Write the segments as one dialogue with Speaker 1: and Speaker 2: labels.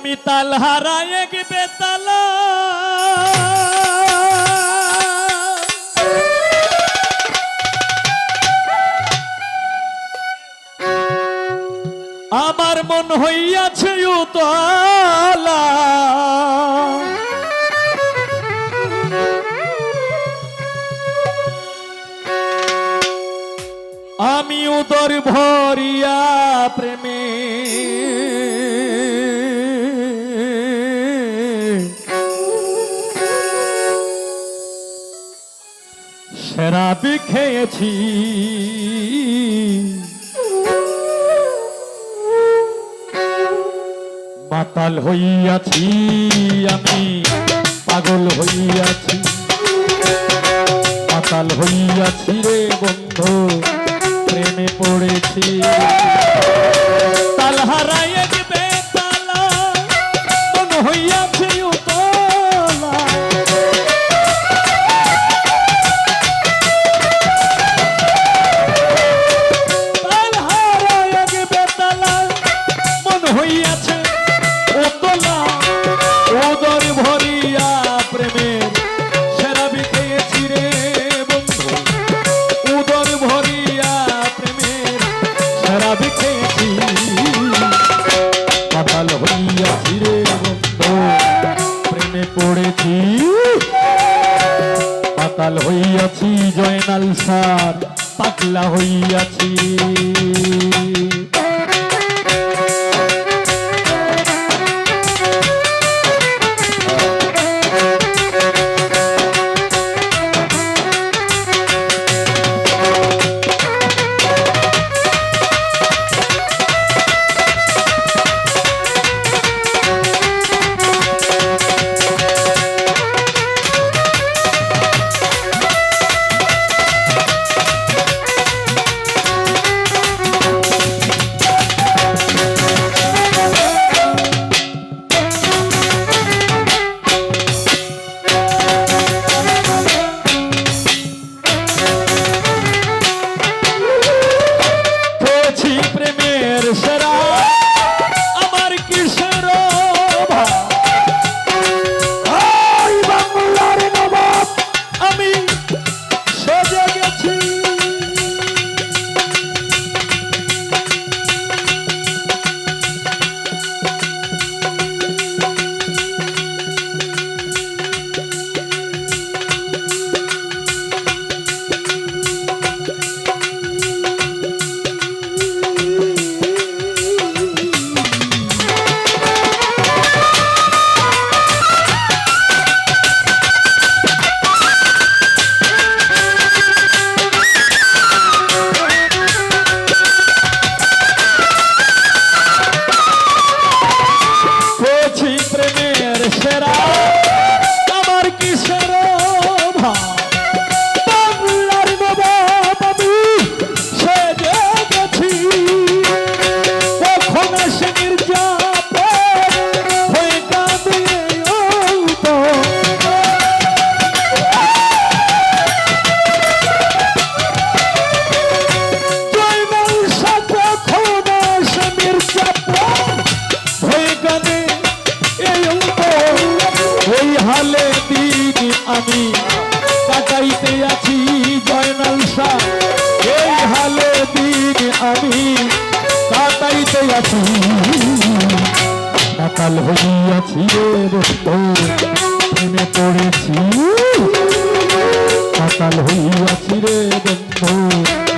Speaker 1: আমি তাল হারায় বেতালা। আমার মন হইয়াছে উতলা। আমি উদর ভরিয়া প্রেমে শরাবি খেয়েছি। মাতাল হইয়াছি আমি পাগল হইয়াছি। মাতাল হইয়াছি রে বন্ধু প্রেমে পড়েছি। Ferreira, será? কাটাইতে আছি জয়নাল শাহ এই হালে দিন আমি কাটাইতে আছি। কাতাল হইয়াছি প্রেমে পড়েছি। কাতাল হইয়াছি রে বন্ধু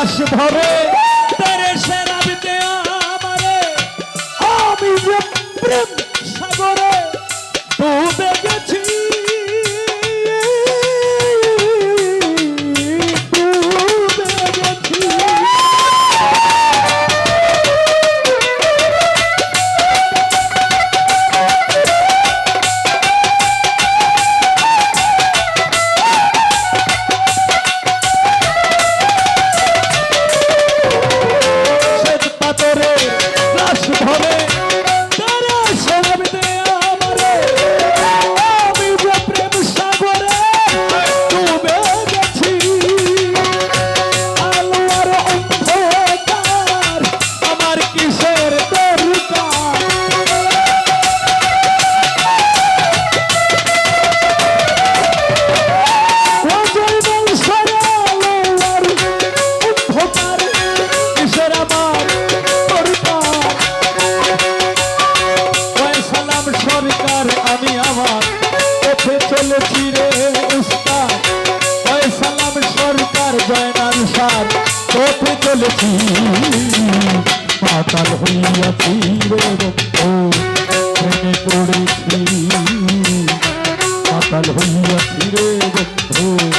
Speaker 1: লাশ ধরে চলেছি পাতাল হইয়াছি প্রেমে পড়েছি পাতাল হইয়াছি রে